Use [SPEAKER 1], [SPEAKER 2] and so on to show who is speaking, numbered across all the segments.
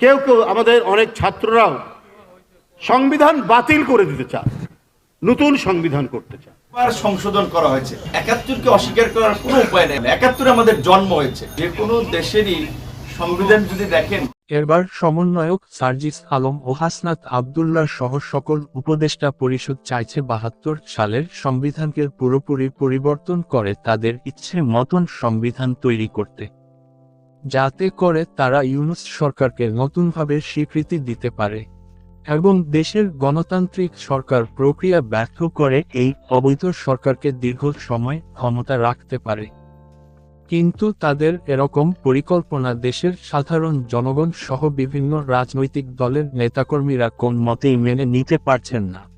[SPEAKER 1] কেউ কেউ আমাদের অনেক ছাত্ররাও সংবিধান বাতিল করে দিতে চায় নতুন সংবিধান করতে চায়।
[SPEAKER 2] সংশোধন করা হয়েছে। একাত্তরকে অস্বীকার করার কোনো উপায় নেই। একাত্তরে আমাদের জন্ম হয়েছে। যে কোনো দেশেরই সংবিধান যদি দেখেন।
[SPEAKER 3] এরবার সমন্বয়ক সার্জিস আলম ও হাসনাত আবদুল্লাহ সহ সকল উপদেষ্টা পরিষদ চাইছে বাহাত্তর সালের সংবিধানকে পুরোপুরি পরিবর্তন করে তাদের ইচ্ছে মতন সংবিধান তৈরি করতে। যাতে করে তারা ইউনুস সরকারকে নতুনভাবে স্বীকৃতি দিতে পারে। এবং দেশের গণতান্ত্রিক সরকার প্রক্রিয়া ব্যর্থ করে এই অবৈধ সরকারকে দীর্ঘ সময় ক্ষমতা রাখতে পারে। কিন্তু তাদের এরকম পরিকল্পনা দেশের সাধারণ জনগণ সহ বিভিন্ন রাজনৈতিক দলের নেতাকর্মীরা কোন মতেই মেনে নিতে পারছেন না।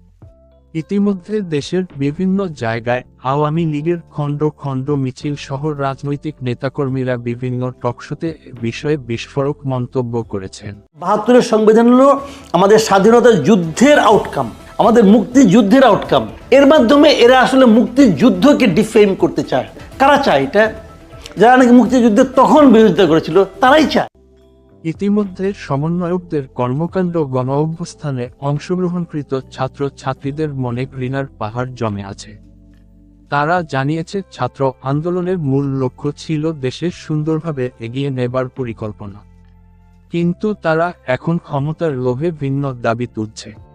[SPEAKER 3] ইতিমধ্যে দেশের বিভিন্ন জায়গায় আওয়ামী লীগের খণ্ড খণ্ড মিছিল সহ রাজনৈতিক নেতাকর্মীরা বিভিন্ন টকশোতে বিষয়ে বিস্ফোরক মন্তব্য করেছেন।
[SPEAKER 4] বাহাত্তরের সংবিধান হলো আমাদের স্বাধীনতার যুদ্ধের আউটকাম আমাদের মুক্তিযুদ্ধের আউটকাম এর মাধ্যমে এরা আসলে মুক্তিযুদ্ধকে ডিফেম করতে চায়। কারা চায় এটা? যারা নাকি মুক্তিযুদ্ধের তখন বিরোধিতা করেছিল, তারাই চায়।
[SPEAKER 3] ইতিমধ্যে সমন্বয়কদের কর্মকাণ্ড গণ অভ্যুত্থানে অংশগ্রহণকৃত ছাত্র ছাত্রীদের মনে ঘৃণার পাহাড় জমে আছে। তারা জানিয়েছে, ছাত্র আন্দোলনের মূল লক্ষ্য ছিল দেশের সুন্দরভাবে এগিয়ে নেবার পরিকল্পনা। কিন্তু তারা এখন ক্ষমতার লোভে ভিন্ন দাবি তুলছে।